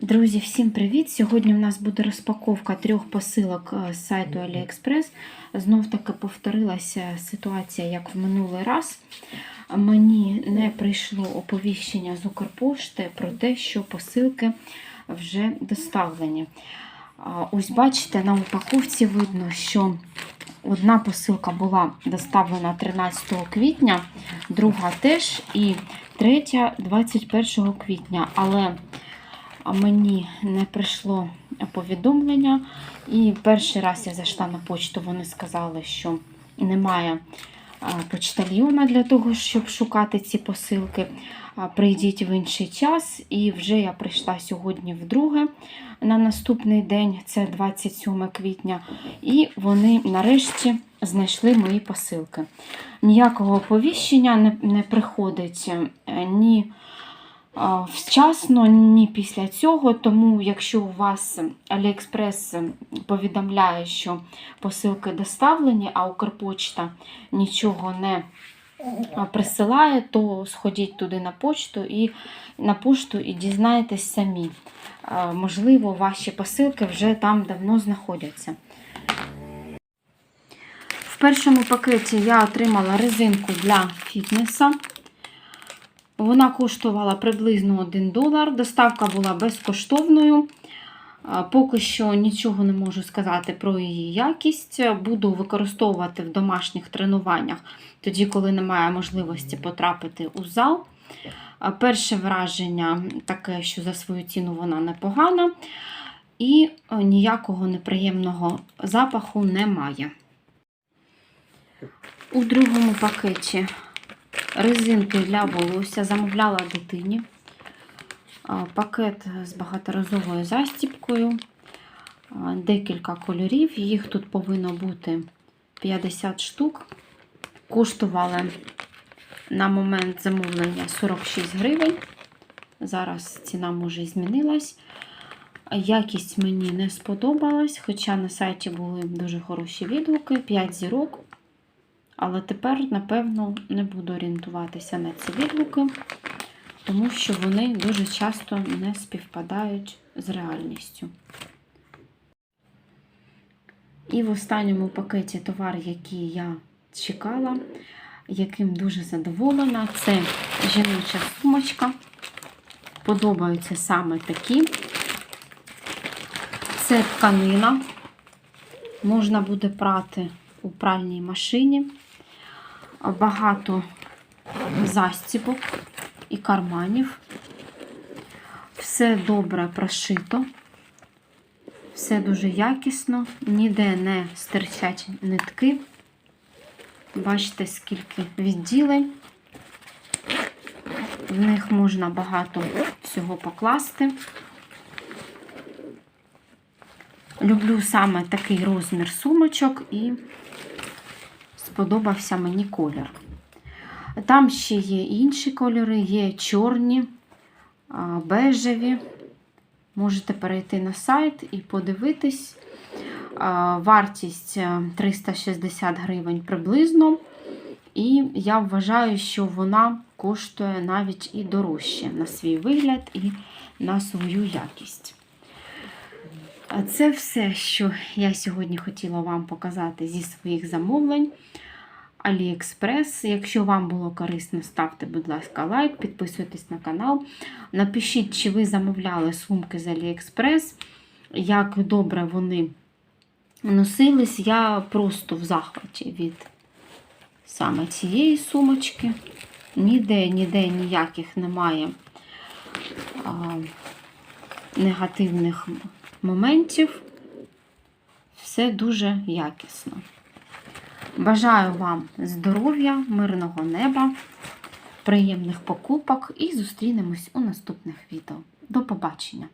Друзі, всім привіт! Сьогодні у нас буде розпаковка трьох посилок е, з сайту AliExpress. Знов таки повторилася ситуація, як в минулий раз. Мені не прийшло оповіщення з Укрпошти про те, що посилки вже доставлені. Ось бачите, на упаковці видно, що одна посилка була доставлена 13 квітня, друга теж, і третя 21 квітня. Але мені не прийшло повідомлення. І перший раз я зайшла на почту, вони сказали, що немає почтальйона для того, щоб шукати ці посилки. Прийдіть в інший час. І вже я прийшла сьогодні вдруге на наступний день, це 27 квітня, і вони нарешті знайшли мої посилки. Ніякого оповіщення не, приходить е, ні вчасно, ні після цього. Тому, якщо у вас AliExpress повідомляє, що посилки доставлені, а Укрпочта нічого не присилає, то сходіть туди на почту і на пошту і дізнайтесь самі. Можливо, ваші посилки вже там давно знаходяться. В першому пакеті я отримала резинку для фітнеса. Вона коштувала приблизно 1 долар. Доставка була безкоштовною. Поки що нічого не можу сказати про її якість. Буду використовувати в домашніх тренуваннях, тоді, коли немає можливості потрапити у зал. Перше враження таке, що за свою ціну вона непогана, і ніякого неприємного запаху немає. У другому пакеті резинки для волосся. Замовляла дитині. Пакет з багаторазовою застіпкою, декілька кольорів. Їх тут повинно бути 50 штук. Коштували на момент замовлення 46 гривень. Зараз ціна може змінилась. Якість мені не сподобалась, хоча на сайті були дуже хороші відгуки, 5 зірок. Але тепер, напевно, не буду орієнтуватися на ці відгуки, тому що вони дуже часто не співпадають з реальністю. І в останньому пакеті товар, який я чекала, яким дуже задоволена, це жіноча сумочка. Подобаються саме такі. Це тканина. Можна буде прати у пральній машині. Багато застібок і карманів. Все добре прошито, все дуже якісно, ніде не стирчать нитки. Бачите, скільки відділень. В них можна багато всього покласти. Люблю саме такий розмір сумочок і сподобався мені колір. Там ще є інші кольори, є чорні, бежеві. Можете перейти на сайт і подивитись. Вартість 360 гривень приблизно. І я вважаю, що вона коштує навіть і дорожче на свій вигляд і на свою якість. Це все, що я сьогодні хотіла вам показати зі своїх замовлень. AliExpress. Якщо вам було корисно, ставте, будь ласка, лайк, підписуйтесь на канал. Напишіть, чи ви замовляли сумки з AliExpress, як добре вони носились. Я просто в захваті від саме цієї сумочки. Ніде, ніде ніяких немає а, негативних моментів. Все дуже якісно. Бажаю вам здоров'я, мирного неба, приємних покупок і зустрінемось у наступних відео. До побачення!